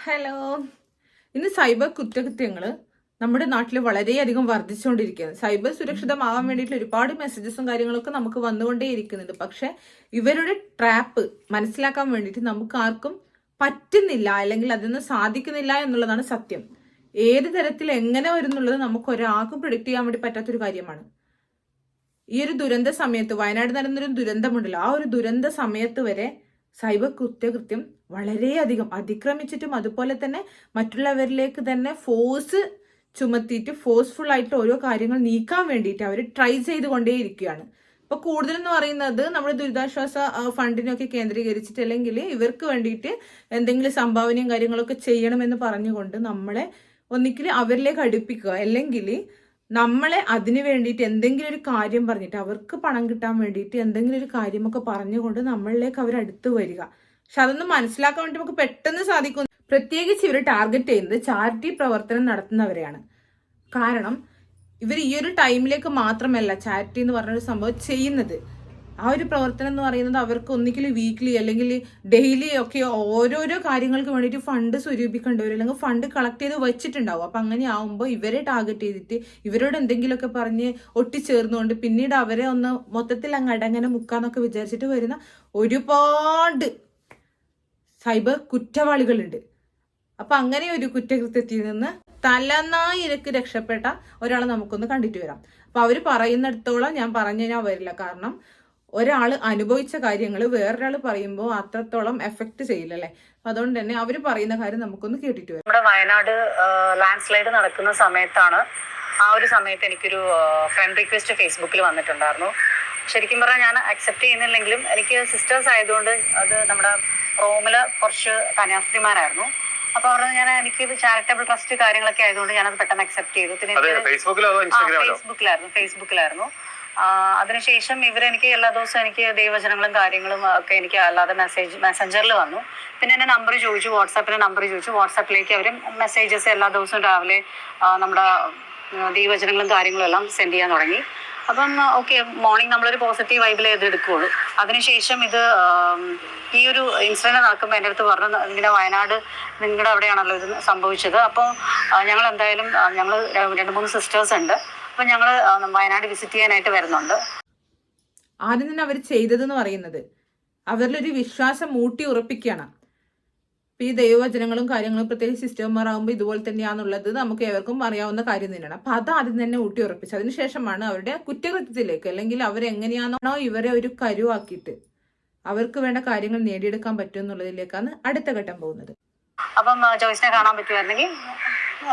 Hello. ഇന്ന് cyber കുറ്റകൃത്യങ്ങൾ നമ്മുടെ നാട്ടിൽ വളരെയധികം വർദ്ധിച്ചുകൊണ്ടിരിക്കുകയാണ് സൈബർ സുരക്ഷിതമാകാൻ വേണ്ടിയിട്ടുള്ള ഒരുപാട് മെസ്സേജസും കാര്യങ്ങളൊക്കെ നമുക്ക് വന്നുകൊണ്ടേയിരിക്കുന്നുണ്ട് പക്ഷെ ഇവരുടെ ട്രാപ്പ് മനസ്സിലാക്കാൻ വേണ്ടിയിട്ട് നമുക്ക് ആർക്കും പറ്റുന്നില്ല അല്ലെങ്കിൽ അതൊന്നും സാധിക്കുന്നില്ല എന്നുള്ളതാണ് സത്യം. ഏത് തരത്തിൽ എങ്ങനെ വരുന്നുള്ളത് നമുക്ക് ഒരാൾക്കും പ്രിഡിക്റ്റ് ചെയ്യാൻ വേണ്ടി പറ്റാത്തൊരു കാര്യമാണ്. ഈ ഒരു ദുരന്ത സമയത്ത് വയനാട് നടന്നൊരു ദുരന്തമുണ്ടല്ലോ. ആ ഒരു ദുരന്ത സമയത്ത് വരെ സൈബർ കുറ്റകൃത്യം വളരെയധികം അതിക്രമിച്ചിട്ടും അതുപോലെ തന്നെ മറ്റുള്ളവരിലേക്ക് തന്നെ ഫോഴ്സ് ചുമത്തിയിട്ട് ഫോഴ്സ്ഫുൾ ആയിട്ട് ഓരോ കാര്യങ്ങൾ നീക്കാൻ വേണ്ടിയിട്ട് അവർ ട്രൈ ചെയ്തുകൊണ്ടേയിരിക്കുകയാണ്. ഇപ്പൊ കൂടുതലെന്ന് പറയുന്നത് നമ്മുടെ ദുരിതാശ്വാസ ഫണ്ടിനൊക്കെ കേന്ദ്രീകരിച്ചിട്ട് അല്ലെങ്കിൽ ഇവർക്ക് വേണ്ടിയിട്ട് എന്തെങ്കിലും സംഭാവനയും കാര്യങ്ങളൊക്കെ ചെയ്യണമെന്ന് പറഞ്ഞുകൊണ്ട് നമ്മളെ ഒന്നിക്കൽ അവരിലേക്ക് അടുപ്പിക്കുക. അല്ലെങ്കിൽ നമ്മളെ അതിന് വേണ്ടിയിട്ട് എന്തെങ്കിലും ഒരു കാര്യം പറഞ്ഞിട്ട് അവർക്ക് പണം കിട്ടാൻ വേണ്ടിയിട്ട് എന്തെങ്കിലും ഒരു കാര്യമൊക്കെ പറഞ്ഞുകൊണ്ട് നമ്മളിലേക്ക് അവർ അടുത്ത് വരിക. പക്ഷെ അതൊന്നും മനസ്സിലാക്കാൻ വേണ്ടി നമുക്ക് പെട്ടെന്ന് സാധിക്കും. പ്രത്യേകിച്ച് ഇവർ ടാർഗറ്റ് ചെയ്യുന്നത് ചാരിറ്റി പ്രവർത്തനം നടത്തുന്നവരെയാണ്. കാരണം ഇവർ ഈ ഒരു ടൈമിലേക്ക് മാത്രമല്ല ചാരിറ്റി എന്ന് പറഞ്ഞൊരു സംഭവം ചെയ്യുന്നത്. ആ ഒരു പ്രവർത്തനം എന്ന് പറയുന്നത് അവർക്ക് ഒന്നിക്കൽ വീക്ക്ലി അല്ലെങ്കിൽ ഡെയിലി ഒക്കെ ഓരോരോ കാര്യങ്ങൾക്ക് വേണ്ടിയിട്ട് ഫണ്ട് സ്വരൂപിക്കേണ്ടി വരും. അല്ലെങ്കിൽ ഫണ്ട് കളക്ട് ചെയ്ത് വെച്ചിട്ടുണ്ടാവും. അപ്പം അങ്ങനെ ആവുമ്പോൾ ഇവരെ ടാർഗറ്റ് ചെയ്തിട്ട് ഇവരോട് എന്തെങ്കിലുമൊക്കെ പറഞ്ഞ് ഒട്ടിച്ചേർന്നുകൊണ്ട് പിന്നീട് അവരെ ഒന്ന് മൊത്തത്തിൽ അങ്ങ് അടങ്ങനെ മുക്കാന്നൊക്കെ വിചാരിച്ചിട്ട് വരുന്ന ഒരുപാട് സൈബർ കുറ്റവാളികളുണ്ട്. അപ്പം അങ്ങനെ ഒരു കുറ്റകൃത്യത്തിൽ നിന്ന് തലനായിരക്ക് രക്ഷപ്പെട്ട ഒരാളെ നമുക്കൊന്ന് കണ്ടിട്ട് വരാം. അപ്പൊ അവർ പറയുന്നിടത്തോളം ഞാൻ പറഞ്ഞു കഴിഞ്ഞാൽ വരില്ല. കാരണം ഒരാൾ അനുഭവിച്ച കാര്യങ്ങൾ വേറൊരാൾ പറയുമ്പോൾ അത്രത്തോളം എഫക്ട് ചെയ്യില്ല അല്ലെ അപ്പൊ അതുകൊണ്ട് തന്നെ അവർ പറയുന്ന കാര്യം നമുക്കൊന്ന് കേട്ടിട്ട് വരാം. നമ്മുടെ വയനാട് ലാൻഡ് സ്ലൈഡ് നടക്കുന്ന സമയത്താണ് ആ ഒരു സമയത്ത് എനിക്കൊരു ഫ്രണ്ട് റിക്വസ്റ്റ് ഫേസ്ബുക്കിൽ വന്നിട്ടുണ്ടായിരുന്നു. ശരിക്കും പറഞ്ഞാൽ ഞാൻ അക്സെപ്റ്റ് ചെയ്യുന്നില്ലെങ്കിലും എനിക്ക് സിസ്റ്റേഴ്സ് ആയതുകൊണ്ട് അത് നമ്മുടെ റോമിൽ കുറച്ച് കന്യാസ്ത്രീമാരായിരുന്നു. അപ്പൊ അവർ ഞാൻ എനിക്ക് ചാരിറ്റബിൾ ട്രസ്റ്റ് കാര്യങ്ങളൊക്കെ ആയതുകൊണ്ട് ഞാനത് പെട്ടെന്ന് അക്സെപ്റ്റ് ചെയ്തു. പിന്നെ ഫേസ്ബുക്കിലായിരുന്നു ഫേസ്ബുക്കിലായിരുന്നു അതിനുശേഷം ഇവരെനിക്ക് എല്ലാ ദിവസവും എനിക്ക് ദൈവചനങ്ങളും കാര്യങ്ങളും ഒക്കെ എനിക്ക് അല്ലാതെ മെസ്സേജ് മെസ്സഞ്ചറിൽ വന്നു. പിന്നെ എന്റെ നമ്പർ ചോദിച്ചു വാട്സാപ്പിലെ നമ്പർ ചോദിച്ചു. വാട്സാപ്പിലേക്ക് അവർ മെസ്സേജസ് എല്ലാ ദിവസവും രാവിലെ നമ്മുടെ ദൈവചനങ്ങളും കാര്യങ്ങളും എല്ലാം സെൻഡ് ചെയ്യാൻ തുടങ്ങി. അപ്പം ഓക്കെ മോർണിംഗ് നമ്മളൊരു പോസിറ്റീവ് വൈബിൽ ഇത് എടുക്കുകയുള്ളൂ അതിനുശേഷം ഇത് ഈ ഒരു ഇൻസിഡന്റ് നടക്കുമ്പോൾ എന്റെ അടുത്ത് പറഞ്ഞു നിങ്ങളുടെ വയനാട് നിങ്ങളുടെ അവിടെയാണല്ലോ ഇത് സംഭവിച്ചത്. അപ്പോൾ ഞങ്ങൾ എന്തായാലും ഞങ്ങൾ രണ്ട് മൂന്ന് സിസ്റ്റേഴ്സ് ഉണ്ട്. അപ്പോൾ ഞങ്ങൾ വയനാട് വിസിറ്റ് ചെയ്യാനായിട്ട് വരുന്നുണ്ട്. ആദ്യം തന്നെ അവർ ചെയ്തതെന്ന് പറയുന്നത്. അവരിലൊരു വിശ്വാസം മൂട്ടി ഉറപ്പിക്കുകയാണ് അപ്പം ഈ ദൈവവചനങ്ങളും കാര്യങ്ങളും പ്രത്യേകിച്ച് സിസ്റ്റർമാർ ആകുമ്പോൾ ഇതുപോലെ തന്നെയാണെന്നുള്ളത് നമുക്ക് ഏവർക്കും അറിയാവുന്ന കാര്യം തന്നെയാണ്. അപ്പൊ അത് ആദ്യം തന്നെ ഊട്ടി ഉറപ്പിച്ചു. അതിനുശേഷമാണ് അവരുടെ കുറ്റകൃത്യത്തിലേക്ക് അല്ലെങ്കിൽ അവരെങ്ങനെയാണോ ഇവരെ ഒരു കരുവാക്കിയിട്ട് അവർക്ക് വേണ്ട കാര്യങ്ങൾ നേടിയെടുക്കാൻ പറ്റും എന്നുള്ളതിലേക്കാണ് അടുത്ത ഘട്ടം പോകുന്നത്. അപ്പം ജോയ്സിനെ കാണാൻ പറ്റുമായിരുന്നെങ്കിൽ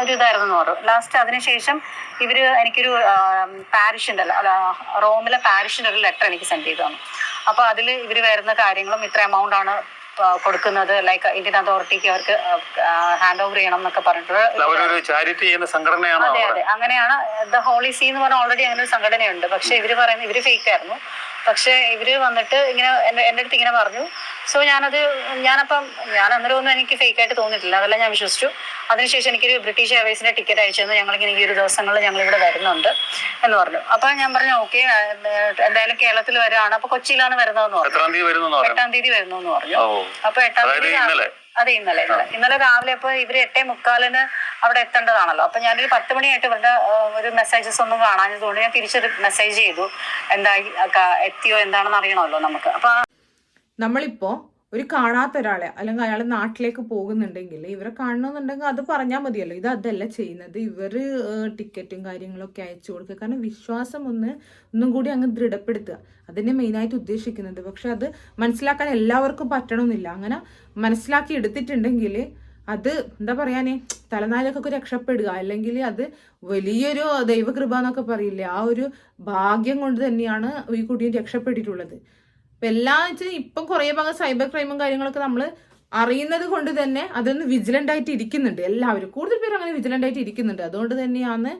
ഒരു ഇതായിരുന്നു എന്ന് പറഞ്ഞു ലാസ്റ്റ് അതിനുശേഷം ഇവർ എനിക്കൊരു പാരിഷ് ഉണ്ടല്ലോ. റോമിലെ പാരിഷിന്റെ ഒരു ലെറ്റർ എനിക്ക് സെൻഡ് ചെയ്തു തന്നു. അപ്പൊ അതിൽ ഇവർ വരുന്ന കാര്യങ്ങളും ഇത്ര എമൗണ്ട് ആണ് കൊടുക്കുന്നത്. ലൈക്ക് ഇന്ത്യൻ അതോറിറ്റിക്ക് അവർക്ക് ഹാൻഡ് ഓവർ ചെയ്യണം എന്നൊക്കെ പറഞ്ഞിട്ട് അവരൊരു ചാരിറ്റി ചെയ്യുന്ന സംഘടനയാണോ അതെ അതെ. അങ്ങനെയാണ് ദ ഹോളി സീ എന്ന് പറഞ്ഞ ഓൾറെഡി അങ്ങനെ ഒരു സംഘടനയുണ്ട്. പക്ഷെ ഇവർ പറയുന്നത് ഇവർ ഫേക്ക് ആയിരുന്നു. പക്ഷെ ഇവർ വന്നിട്ട് ഇങ്ങനെ എന്റെ എന്റെ അടുത്ത് ഇങ്ങനെ പറഞ്ഞു. സോ ഞാനത് ഞാനപ്പം ഞാൻ അന്നേരം ഒന്നും എനിക്ക് ഫേക്ക് ആയിട്ട് തോന്നിയിട്ടില്ല. അതെല്ലാം ഞാൻ വിശ്വസിച്ചു. അതിനുശേഷം എനിക്കൊരു ബ്രിട്ടീഷ് എയർവേസിന്റെ ടിക്കറ്റ് അയച്ചു ഞങ്ങളിങ്ങനെ ഈ ഒരു ദിവസങ്ങളിൽ ഞങ്ങൾ ഇവിടെ വരുന്നുണ്ട് എന്ന് പറഞ്ഞു. അപ്പൊ ഞാൻ പറഞ്ഞു ഓക്കെ എന്തായാലും കേരളത്തിൽ വരാണ്. അപ്പൊ കൊച്ചിയിലാണ് വരുന്നതെന്ന് പറഞ്ഞു. എട്ടാം തീയതി വരുന്നു എന്ന് പറഞ്ഞു അപ്പൊ എട്ടാം തീയതി? അതെ ഇന്നലെ ഇന്നലെ. ഇന്നലെ രാവിലെ അപ്പൊ ഇവർ എട്ടേ മുക്കാലിന് അവിടെ എത്തേണ്ടതാണല്ലോ. അപ്പൊ ഞാനൊരു പത്ത് മണിയായിട്ട് ഇവരുടെ ഒരു മെസ്സേജസ് ഒന്നും കാണാഞ്ഞതുകൊണ്ട് ഞാൻ തിരിച്ചൊരു മെസ്സേജ് ചെയ്തു. എന്തായി എത്തിയോ എന്താണെന്ന് അറിയണമല്ലോ നമുക്ക്. അപ്പൊ നമ്മളിപ്പോ ഒരു കാണാത്ത ഒരാളെ അല്ലെങ്കിൽ അയാൾ നാട്ടിലേക്ക് പോകുന്നുണ്ടെങ്കിൽ ഇവരെ കാണണമെന്നുണ്ടെങ്കിൽ അത് പറഞ്ഞാൽ മതിയല്ലോ. ഇത് അതല്ല ചെയ്യുന്നത്. ഇവർ ടിക്കറ്റും കാര്യങ്ങളൊക്കെ അയച്ചു കൊടുക്കുക. കാരണം വിശ്വാസം ഒന്ന് ഒന്നും കൂടി അങ്ങ് ദൃഢപ്പെടുത്തുക. അതിനെ മെയിനായിട്ട് ഉദ്ദേശിക്കുന്നത്. പക്ഷെ അത് മനസ്സിലാക്കാൻ എല്ലാവർക്കും പറ്റണമെന്നില്ല. അങ്ങനെ മനസ്സിലാക്കി എടുത്തിട്ടുണ്ടെങ്കിൽ അത് എന്താ പറയാനേ? തലനാരിലൊക്കെ രക്ഷപ്പെടുക. അല്ലെങ്കിൽ അത് വലിയൊരു ദൈവകൃപ എന്നൊക്കെ പറയില്ലേ? ആ ഒരു ഭാഗ്യം കൊണ്ട് തന്നെയാണ് ഈ കുട്ടിയും രക്ഷപ്പെട്ടിട്ടുള്ളത്. ഇപ്പൊ എല്ലാം വെച്ചാൽ ഇപ്പം കുറേ ഭാഗം സൈബർ ക്രൈമും കാര്യങ്ങളൊക്കെ നമ്മൾ അറിയുന്നത് കൊണ്ട് തന്നെ അതൊന്ന് വിജിലന്റ് ആയിട്ട് ഇരിക്കുന്നുണ്ട്. എല്ലാവരും കൂടുതൽ പേര് അങ്ങനെ വിജിലന്റ് ആയിട്ട് ഇരിക്കുന്നുണ്ട്. അതുകൊണ്ട് തന്നെയാണ്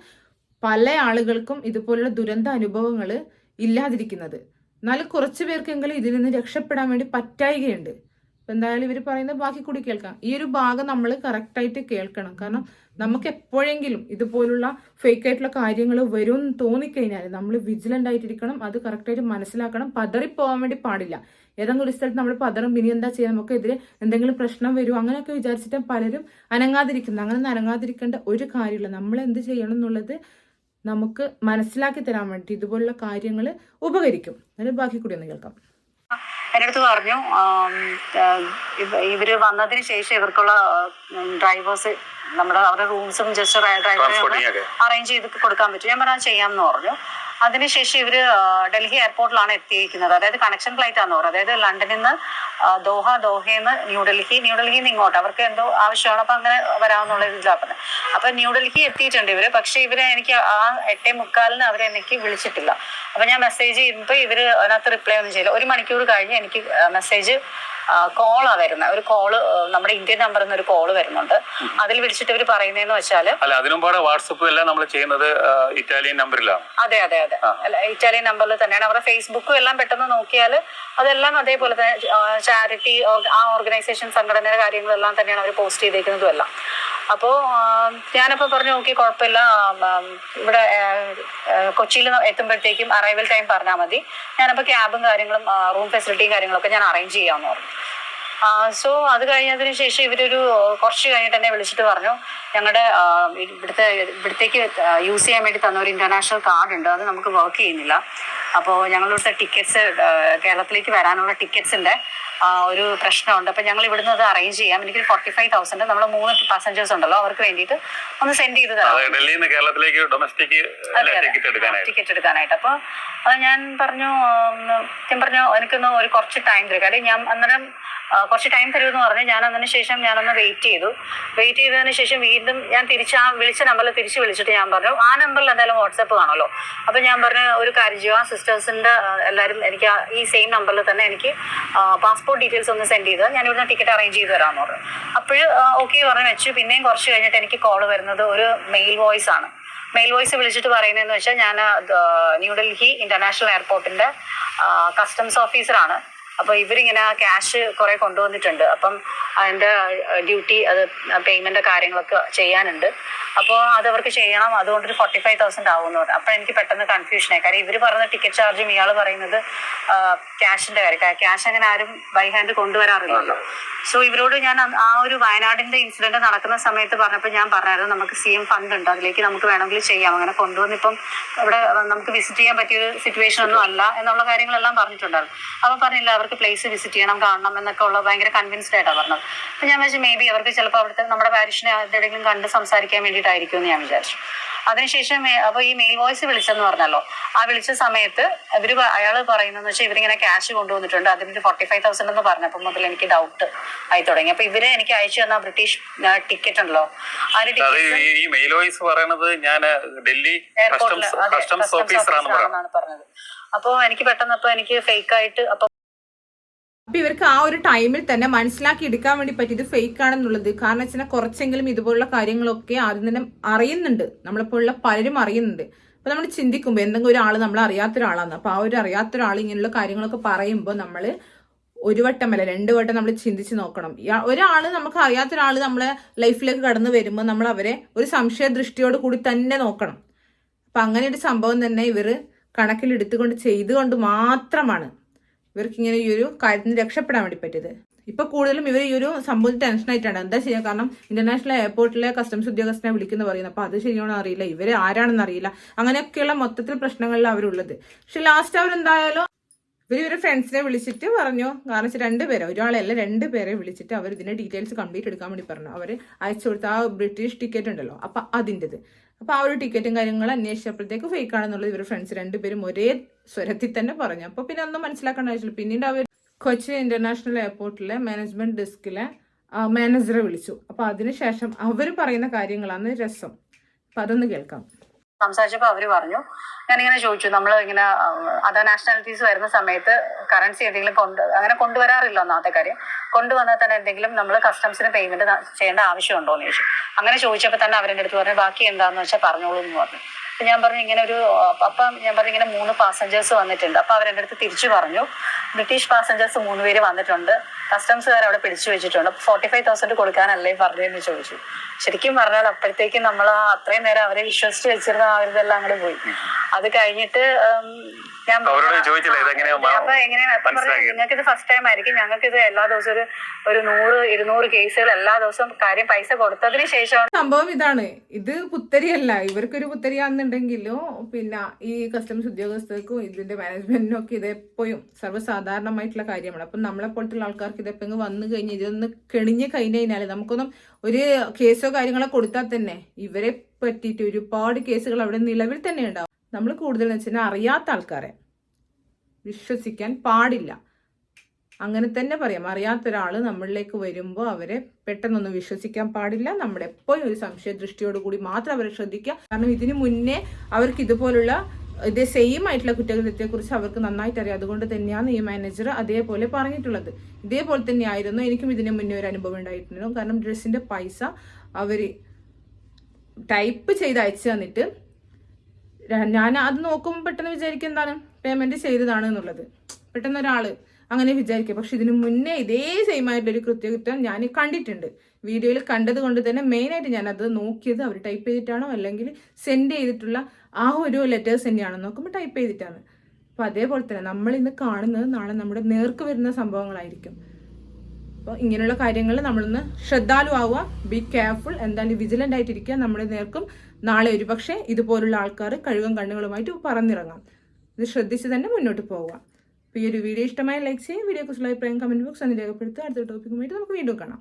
പല ആളുകൾക്കും ഇതുപോലുള്ള ദുരന്ത അനുഭവങ്ങൾ ഇല്ലാതിരിക്കുന്നത്. എന്നാൽ കുറച്ച് പേർക്കെങ്കിലും ഇതിൽ നിന്ന് രക്ഷപ്പെടാൻ വേണ്ടി പറ്റായികയുണ്ട്. എന്തായാലും ഇവർ പറയുന്നത് ബാക്കി കൂടി കേൾക്കാം. ഈ ഒരു ഭാഗം നമ്മൾ കറക്റ്റായിട്ട് കേൾക്കണം. കാരണം നമുക്ക് എപ്പോഴെങ്കിലും ഇതുപോലുള്ള ഫേക്ക് ആയിട്ടുള്ള കാര്യങ്ങൾ വരും തോന്നിക്കഴിഞ്ഞാൽ നമ്മൾ വിജിലന്റ് ആയിട്ടിരിക്കണം. അത് കറക്റ്റായിട്ട് മനസ്സിലാക്കണം. പതറിപ്പോവാൻ വേണ്ടി പാടില്ല. ഏതെങ്കിലും ഒരു സ്ഥലത്ത് നമ്മൾ പതറും. ഇനി എന്താ ചെയ്യുക നമുക്കെതിരെ എന്തെങ്കിലും പ്രശ്നം വരും. അങ്ങനെയൊക്കെ വിചാരിച്ചിട്ട് പലരും അനങ്ങാതിരിക്കുന്നത് അങ്ങനെ അനങ്ങാതിരിക്കേണ്ട ഒരു കാര്യമില്ല. നമ്മൾ എന്ത് ചെയ്യണം എന്നുള്ളത് നമുക്ക് മനസ്സിലാക്കി തരാൻ വേണ്ടി ഇതുപോലുള്ള കാര്യങ്ങൾ ഉപകരിക്കും. അതിന് ബാക്കി കൂടി ഒന്ന് കേൾക്കാം. എന്റെ അടുത്ത് പറഞ്ഞു ഇവർ വന്നതിന് ശേഷം ഇവർക്കുള്ള ഡ്രൈവേഴ്സ് നമ്മുടെ അവരുടെ റൂംസും ജസ്റ്റ് ഒക്കെ. അറേഞ്ച് ചെയ്ത് കൊടുക്കാൻ പറ്റും ഞാൻ പറഞ്ഞാൽ ചെയ്യാമെന്ന് പറഞ്ഞു അതിനുശേഷം ഇവർ ഡൽഹി എയർപോർട്ടിലാണ് എത്തിയിരിക്കുന്നത്. അതായത് കണക്ഷൻ ഫ്ലൈറ്റ് ആണെന്ന് പറയുന്നത് അതായത് ലണ്ടനിൽ നിന്ന് ദോഹ ദോഹയിൽ നിന്ന് ന്യൂഡൽഹി ന്യൂഡൽഹിയിൽ നിന്ന് ഇങ്ങോട്ട്. അവർക്ക് എന്തോ ആവശ്യമാണ്. അപ്പൊ അങ്ങനെ വരാമെന്നുള്ള ഇതിലാണ് പറഞ്ഞത്. അപ്പൊ ന്യൂഡൽഹി എത്തിയിട്ടുണ്ട് ഇവർ. പക്ഷെ ഇവർ എനിക്ക് ആ എട്ടേ മുക്കാലിന് അവരെ എനിക്ക് വിളിച്ചിട്ടില്ല. അപ്പൊ ഞാൻ മെസ്സേജ് ചെയ്യുമ്പോൾ ഇവർ അതിനകത്ത് റിപ്ലൈ ഒന്നും ചെയ്യില്ല. ഒരു മണിക്കൂർ കഴിഞ്ഞ് എനിക്ക് മെസ്സേജ് കോളാ വരുന്നത്. ഒരു കോൾ നമ്മുടെ ഇന്ത്യൻ നമ്പറിൽ നിന്ന് ഒരു കോൾ വരുന്നുണ്ട്. അതിൽ വിളിച്ചിട്ട് ഇവർ പറയുന്നതെന്ന് വെച്ചാൽ അല്ല വാട്സപ്പും എല്ലാം നമ്മൾ ചെയ്യുന്നത് ഇറ്റാലിയൻ നമ്പറിലാണ് അതെ അതെ. അതെ അല്ല ഇറ്റാലിയൻ നമ്പറിൽ തന്നെയാണ്. അവരുടെ ഫേസ്ബുക്കും എല്ലാം പെട്ടെന്ന് നോക്കിയാൽ അതെല്ലാം അതേപോലെ തന്നെ ചാരിറ്റി ആ ഓർഗനൈസേഷൻ സംഘടനയുടെ കാര്യങ്ങളെല്ലാം തന്നെയാണ് അവർ പോസ്റ്റ് ചെയ്തേക്കുന്നതും എല്ലാം. അപ്പോൾ ഞാനിപ്പോ പറഞ്ഞു നോക്കി കുഴപ്പമില്ല. ഇവിടെ കൊച്ചിയിൽ എത്തുമ്പോഴത്തേക്കും അറൈവൽ ടൈം പറഞ്ഞാൽ മതി. ഞാനപ്പോൾ ക്യാബും കാര്യങ്ങളും റൂം ഫെസിലിറ്റിയും കാര്യങ്ങളൊക്കെ ഞാൻ അറേഞ്ച് ചെയ്യാമെന്ന് പറഞ്ഞു. സോ അത് കഴിഞ്ഞതിന് ശേഷം ഇവരൊരു കുറച്ച് കഴിഞ്ഞിട്ട് എന്നെ വിളിച്ചിട്ട് പറഞ്ഞു ഞങ്ങളുടെ ഇവിടുത്തെ ഇവിടത്തേക്ക് യൂസ് ചെയ്യാൻ വേണ്ടി തന്ന ഒരു ഇന്റർനാഷണൽ കാർഡ് ഉണ്ട്. അത് നമുക്ക് വർക്ക് ചെയ്യുന്നില്ല. അപ്പോൾ ഞങ്ങളിവിടുത്തെ ടിക്കറ്റ്സ് കേരളത്തിലേക്ക് വരാനുള്ള ടിക്കറ്റ്സിന്റെ ഒരു പ്രശ്നമുണ്ട്. അപ്പോൾ ഞങ്ങൾ ഇവിടുന്ന് അത് അറേഞ്ച് ചെയ്യാം. എനിക്ക് ഫോർട്ടി ഫൈവ് തൗസൻഡ് നമ്മൾ മൂന്ന് പാസഞ്ചേഴ്സ് ഉണ്ടല്ലോ അവർക്ക് വേണ്ടിയിട്ട് ഒന്ന് സെൻഡ് ചെയ്ത് തരാം. ഡൽഹിയിൽ നിന്ന് കേരളത്തിലേക്ക് ഡൊമസ്റ്റിക് ടിക്കറ്റ് എടുക്കാനായിട്ട്? അപ്പോൾ അത് ഞാൻ പറഞ്ഞു ഞാൻ പറഞ്ഞു എനിക്കൊന്ന് ഒരു കുറച്ച് ടൈം തരും. കാര്യം ഞാൻ അന്നേരം കുറച്ച് ടൈം തരുമെന്ന് പറഞ്ഞു ഞാൻ അതിന് ശേഷം ഞാനൊന്ന് വെയിറ്റ് ചെയ്തു. വെയിറ്റ് ചെയ്തതിന് ശേഷം വീണ്ടും ഞാൻ തിരിച്ച് ആ വിളിച്ച നമ്പറിൽ തിരിച്ച് വിളിച്ചിട്ട് ഞാൻ പറഞ്ഞു ആ നമ്പറിൽ എന്തായാലും വാട്സപ്പ് കാണുമല്ലോ. അപ്പോൾ ഞാൻ പറഞ്ഞു ഒരു കാര്യം ചെയ്യുക ആ സിസ്റ്റേഴ്സിന്റെ എല്ലാവരും എനിക്ക് ഈ സെയിം നമ്പറിൽ തന്നെ എനിക്ക് പാസ്പോർട്ട് ഡീറ്റെയിൽസ് ഒന്ന് സെൻഡ് ചെയ്ത് ഞാൻ ഇവിടുന്ന് ടിക്കറ്റ് അറേഞ്ച് ചെയ്ത് തരാമെന്ന് പറഞ്ഞു. അപ്പോൾ ഓക്കെ പറഞ്ഞു വെച്ചു. പിന്നെയും കുറച്ച് കഴിഞ്ഞിട്ട് എനിക്ക് കോൾ വരുന്നത് ഒരു മെയിൽ വോയിസ് ആണ്. മെയിൽ വോയിസ് വിളിച്ചിട്ട് പറയുന്നതെന്ന് വെച്ചാൽ ഞാൻ ന്യൂഡൽഹി ഇന്റർനാഷണൽ എയർപോർട്ടിന്റെ കസ്റ്റംസ് ഓഫീസറാണ് അപ്പോൾ ഇവരിങ്ങനെ ആ ക്യാഷ് കുറെ കൊണ്ടുവന്നിട്ടുണ്ട്. അപ്പം അതിന്റെ ഡ്യൂട്ടി അത് പേയ്മെന്റ് കാര്യങ്ങളൊക്കെ ചെയ്യാനുണ്ട്. അപ്പോൾ അത് അവർക്ക് ചെയ്യണം. അതുകൊണ്ട് ഒരു ഫോർട്ടി ഫൈവ് തൗസൻഡ് ആവും എന്ന് പറഞ്ഞു. അപ്പോൾ എനിക്ക് പെട്ടെന്ന് കൺഫ്യൂഷനായി കാര്യം ഇവർ പറഞ്ഞ ടിക്കറ്റ് ചാർജും ഇയാൾ പറയുന്നത് ക്യാഷിന്റെ കാര്യം. ക്യാഷ് അങ്ങനെ ആരും ബൈ ഹാൻഡ് കൊണ്ടുവരാറില്ലല്ലോ. സോ ഇവരോട് ഞാൻ ആ ഒരു വയനാടിന്റെ ഇൻസിഡന്റ് നടക്കുന്ന സമയത്ത് പറഞ്ഞപ്പോൾ ഞാൻ പറഞ്ഞായിരുന്നു നമുക്ക് സി എം ഫണ്ട് ഉണ്ട്. അതിലേക്ക് നമുക്ക് വേണമെങ്കിൽ ചെയ്യാം. അങ്ങനെ കൊണ്ടുവന്നിപ്പം ഇവിടെ നമുക്ക് വിസിറ്റ് ചെയ്യാൻ പറ്റിയ ഒരു സിറ്റുവേഷൻ ഒന്നും അല്ല എന്നുള്ള കാര്യങ്ങളെല്ലാം പറഞ്ഞിട്ടുണ്ടായിരുന്നു. അപ്പൊ പറഞ്ഞില്ല അവർക്ക് പ്ലേസ് വിസിറ്റ് ചെയ്യണം കാണണം എന്നൊക്കെ ഉള്ള ഭയങ്കര കൺവിൻസ്ഡ് ആയിട്ടാണ് പറഞ്ഞത്. അപ്പം ഞാൻ വിചാരിച്ചു മേ ബി അവർക്ക് ചിലപ്പോൾ അവിടുത്തെ നമ്മുടെ പാരിഷിനെ എവിടെയെങ്കിലും കണ്ട് സംസാരിക്കാൻ വേണ്ടിയിട്ടായിരിക്കും എന്ന് ഞാൻ വിചാരിച്ചു. അതിനുശേഷം മേ- അപ്പൊ ഈ മെയിൽ വോയിസ് വിളിച്ചെന്ന് പറഞ്ഞല്ലോ. ആ വിളിച്ച സമയത്ത് ഇവർ അയാൾ പറയുന്നതെന്ന് വെച്ചാൽ ഇവരിങ്ങനെ ക്യാഷ് കൊണ്ടുവന്നിട്ടുണ്ട്. അതിന് ഫോർട്ടി ഫൈവ് തൗസൻഡ് എന്ന് പറഞ്ഞപ്പോൾ മുതൽ എനിക്ക് ഡൗട്ട് ആയി തുടങ്ങി. അപ്പൊ ഇവർ എനിക്ക് അയച്ചു തന്ന ബ്രിട്ടീഷ് ടിക്കറ്റ് ഉണ്ടല്ലോ. ആ ഒരു അത് ടിക്കറ്റ് ഈ- മെയിൽ വോയിസ് പറയുന്നത് ഞാൻ ഡൽഹി എയർപോർട്ടിൽ കസ്റ്റംസ് കസ്റ്റംസ് ഓഫീസറാണെന്ന് ഓഫീസറാണെന്നാണ് പറഞ്ഞത്. അപ്പൊ എനിക്ക് പെട്ടെന്ന് അപ്പൊ എനിക്ക് ഫേക്ക് ആയിട്ട് അപ്പൊ അപ്പൊ ഇവർക്ക് ആ ഒരു ടൈമിൽ തന്നെ മനസ്സിലാക്കി എടുക്കാൻ വേണ്ടി പറ്റിയത് ഫേക്ക് ആണെന്നുള്ളത്. കാരണം വെച്ചാൽ കുറച്ചെങ്കിലും ഇതുപോലുള്ള കാര്യങ്ങളൊക്കെ ആദ്യം തന്നെ അറിയുന്നുണ്ട്. നമ്മളെപ്പോഴുള്ള പലരും അറിയുന്നുണ്ട്. അപ്പൊ നമ്മൾ ചിന്തിക്കുമ്പോൾ എന്തെങ്കിലും ഒരാൾ നമ്മൾ അറിയാത്ത ഒരാളാണ് അപ്പൊ ആ ഒരു അറിയാത്ത ഒരാൾ ഇങ്ങനെയുള്ള കാര്യങ്ങളൊക്കെ പറയുമ്പോൾ നമ്മൾ ഒരു വട്ടം വട്ടമല്ല രണ്ട് വട്ടം നമ്മൾ ചിന്തിച്ച് നോക്കണം. ഒരാൾ നമുക്ക് അറിയാത്ത ഒരാൾ നമ്മളെ ലൈഫിലേക്ക് കടന്നു വരുമ്പോൾ നമ്മൾ അവരെ ഒരു സംശയ ദൃഷ്ടിയോട് കൂടി തന്നെ നോക്കണം. അപ്പൊ അങ്ങനെ ഒരു സംഭവം തന്നെ ഇവർ കണക്കിലെടുത്തുകൊണ്ട് ചെയ്തുകൊണ്ട് മാത്രമാണ്. ഇവർക്ക് ഇങ്ങനെ ഈ ഒരു കാര്യത്തിന് രക്ഷപ്പെടാൻ വേണ്ടി പറ്റിയത്. ഇപ്പൊ കൂടുതലും ഇവർ ഈ ഒരു സംഭവത്തിൽ ടെൻഷൻ ആയിട്ടാണ്. എന്താ ചെയ്യുക കാരണം ഇന്റർനാഷണൽ എയർപോർട്ടിലെ കസ്റ്റംസ് ഉദ്യോഗസ്ഥനെ വിളിക്കുന്ന പറയുന്നത് അപ്പൊ അത് ശരിയാണോ അറിയില്ല. ഇവരെ ആരാണെന്ന് അറിയില്ല. അങ്ങനെയൊക്കെയുള്ള മൊത്തത്തിൽ പ്രശ്നങ്ങളിൽ അവരുള്ളത്. പക്ഷെ ലാസ്റ്റ് അവരെന്തായാലും ഇവർ ഇവരെ ഫ്രണ്ട്സിനെ വിളിച്ചിട്ട് പറഞ്ഞു. കാരണം വെച്ചാൽ രണ്ടുപേരെ ഒരാളല്ല രണ്ടുപേരെ വിളിച്ചിട്ട് അവർ ഇതിന്റെ ഡീറ്റെയിൽസ് കംപ്ലീറ്റ് എടുക്കാൻ വേണ്ടി പറഞ്ഞു. അവർ അയച്ചു കൊടുത്ത ആ ബ്രിട്ടീഷ് ടിക്കറ്റ് ഉണ്ടല്ലോ. അപ്പൊ അതിന്റെത് അപ്പൊ ആ ഒരു ടിക്കറ്റും കാര്യങ്ങളും അന്വേഷിച്ചപ്പോഴത്തേക്ക് ഫേക്ക് ആണെന്നുള്ളത് ഇവരുടെ ഫ്രണ്ട്സ് രണ്ടുപേരും ഒരേ സ്വരത്തിൽ തന്നെ പറഞ്ഞു. അപ്പൊ പിന്നെ ഒന്നും മനസ്സിലാക്കേണ്ട ആവശ്യമില്ല. പിന്നീട് അവർ കൊച്ചി ഇന്റർനാഷണൽ എയർപോർട്ടിലെ മാനേജ്മെന്റ് ഡെസ്കിലെ മാനേജറെ വിളിച്ചു. അപ്പൊ അതിനുശേഷം അവർ പറയുന്ന കാര്യങ്ങളാണ് രസം. അപ്പൊ അതൊന്ന് കേൾക്കാം. സംസാരിച്ചപ്പോൾ അവർ പറഞ്ഞു. ഞാനിങ്ങനെ ചോദിച്ചു നമ്മൾ ഇങ്ങനെ അതർ നാഷണാലിറ്റീസ് വരുന്ന സമയത്ത് കറൻസി എന്തെങ്കിലും കൊണ്ട് അങ്ങനെ കൊണ്ടുവരാറില്ല ഒന്നാമത്തെ കാര്യം. കൊണ്ടുവന്നാൽ തന്നെ എന്തെങ്കിലും നമ്മൾ കസ്റ്റംസിന് പേയ്മെന്റ് ചെയ്യേണ്ട ആവശ്യമുണ്ടോ എന്ന് ചോദിച്ചു. അങ്ങനെ ചോദിച്ചപ്പോൾ തന്നെ അവരുടെ അടുത്ത് പറഞ്ഞു ബാക്കി എന്താന്ന് വെച്ചാൽ പറഞ്ഞോളൂ എന്ന് പറഞ്ഞു. ഞാൻ പറഞ്ഞു ഇങ്ങനെ ഒരു അപ്പം ഞാൻ പറഞ്ഞു ഇങ്ങനെ മൂന്ന് പാസഞ്ചേഴ്സ് വന്നിട്ടുണ്ട്. അപ്പൊ അവരെന്റെ അടുത്ത് തിരിച്ചു പറഞ്ഞു. ബ്രിട്ടീഷ് പാസഞ്ചേഴ്സ് മൂന്ന് പേര് വന്നിട്ടുണ്ട്. കസ്റ്റംസുകാർ അവിടെ പിടിച്ചു വെച്ചിട്ടുണ്ട്. ഫോർട്ടി ഫൈവ് തൗസൻഡ് കൊടുക്കാനല്ലേ പറഞ്ഞതെന്ന് ചോദിച്ചു. ശരിക്കും പറഞ്ഞാൽ അപ്പോഴത്തേക്കും നമ്മൾ ആ അത്രയും നേരം അവരെ വിശ്വസിച്ച് വെച്ചിരുന്ന അവരിതെല്ലാം അങ്ങോട്ട് പോയി. അത് കഴിഞ്ഞിട്ട് ഞാൻ അവരോട് ചോദിച്ചില്ലേ ഇതെങ്ങനെയാ അപ്പൊ എങ്ങനെയാണ്? നിങ്ങൾക്ക് ഇത് ഫസ്റ്റ് ടൈം ആയിരിക്കും. ഞങ്ങൾക്ക് ഇത് എല്ലാ ദിവസവും ഒരു ഒരു നൂറ് ഇരുന്നൂറ് കേസുകൾ എല്ലാ ദിവസവും കാര്യം പൈസ കൊടുത്തതിന് ശേഷമാണ് സംഭവം ഇതാണ്. ഇത് പുത്തരിയല്ല. ഇവർക്കൊരു പുത്തരിയാണെന്നുണ്ടെങ്കിലും പിന്നെ ഈ കസ്റ്റംസ് ഉദ്യോഗസ്ഥർക്കും ഇതിന്റെ മാനേജ്മെന്റിനും ഒക്കെ ഇത് എപ്പോഴും സർവസാധാരണമായിട്ടുള്ള കാര്യമാണ്. അപ്പം നമ്മളെ പോലത്തുള്ള ആൾക്കാർക്ക് ഇതെപ്പോഴും വന്നു കഴിഞ്ഞ് ഇതൊന്ന് കെണിഞ്ഞ് കഴിഞ്ഞ് കഴിഞ്ഞാൽ നമുക്കൊന്നും ഒരു കേസോ കാര്യങ്ങളോ കൊടുത്താൽ തന്നെ ഇവരെ പറ്റിയിട്ട് ഒരുപാട് കേസുകൾ അവിടെ നിലവിൽ തന്നെ ഉണ്ടാവും. നമ്മൾ കൂടുതൽ എന്ന് വെച്ചാൽ അറിയാത്ത ആൾക്കാരെ വിശ്വസിക്കാൻ പാടില്ല. അങ്ങനെ തന്നെ പറയാം. അറിയാത്ത ഒരാൾ നമ്മളിലേക്ക് വരുമ്പോൾ അവരെ പെട്ടെന്നൊന്നും വിശ്വസിക്കാൻ പാടില്ല. നമ്മുടെ എപ്പോഴും ഒരു സംശയ ദൃഷ്ടിയോട് കൂടി മാത്രം അവരെ ശ്രദ്ധിക്കുക. കാരണം ഇതിനു മുന്നേ അവർക്ക് ഇതുപോലുള്ള ഇതേ സെയിം ആയിട്ടുള്ള കുറ്റകൃത്യത്തെക്കുറിച്ച് അവർക്ക് നന്നായിട്ട് അറിയാം. അതുകൊണ്ട് തന്നെയാണ് ഈ മാനേജർ അതേപോലെ പറഞ്ഞിട്ടുള്ളത്. ഇതേപോലെ തന്നെയായിരുന്നു എനിക്കും ഇതിനു മുന്നേ ഒരു അനുഭവം ഉണ്ടായിട്ടുണ്ടായിരുന്നു. കാരണം ഡ്രസ്സിന്റെ പൈസ അവർ ടൈപ്പ് ചെയ്ത് അയച്ചു തന്നിട്ട് ഞാൻ അത് നോക്കുമ്പോൾ പെട്ടെന്ന് വിചാരിക്കും എന്താണ് പേയ്മെന്റ് ചെയ്തതാണ് എന്നുള്ളത്. പെട്ടെന്ന് ഒരാൾ അങ്ങനെ വിചാരിക്കുക പക്ഷെ ഇതിനു മുന്നേ ഇതേ സെയിം ആയിട്ടൊരു കൃത്യകൃത്യം ഞാൻ കണ്ടിട്ടുണ്ട്. വീഡിയോയിൽ കണ്ടത് കൊണ്ട് തന്നെ ഞാൻ അത് നോക്കിയത് അവർ ടൈപ്പ് ചെയ്തിട്ടാണോ അല്ലെങ്കിൽ സെൻഡ് ചെയ്തിട്ടുള്ള ആ ഒരു ലെറ്റേഴ്സ് തന്നെയാണോ നോക്കുമ്പോൾ ടൈപ്പ് ചെയ്തിട്ടാണ്. അപ്പോൾ അതേപോലെ തന്നെ നമ്മൾ ഇന്ന് കാണുന്നത് നാളെ നമ്മുടെ നേർക്ക് വരുന്ന സംഭവങ്ങളായിരിക്കും. അപ്പോൾ ഇങ്ങനെയുള്ള കാര്യങ്ങൾ നമ്മളൊന്ന് ശ്രദ്ധാലു ആവുക. ബി കെയർഫുൾ എന്തായാലും വിജിലന്റ് ആയിട്ടിരിക്കുക. നമ്മുടെ നേർക്കും. നാളെ ഒരുപക്ഷെ ഇതുപോലുള്ള ആൾക്കാർ കഴുകും കണ്ണുകളുമായിട്ട് പറന്നിറങ്ങാം. ഇത് ശ്രദ്ധിച്ച് തന്നെ മുന്നോട്ട് പോവുക. അപ്പോൾ ഈ ഒരു വീഡിയോ ഇഷ്ടമായ ലൈക്ക് ചെയ്യുക. വീഡിയോ കുറിച്ചുള്ള അഭിപ്രായം കമന്റ് ബോക്സ് അതിന് രേഖപ്പെടുത്തുക. അടുത്ത ടോപ്പിക്കുമായിട്ട് നമുക്ക് വീണ്ടും കാണാം.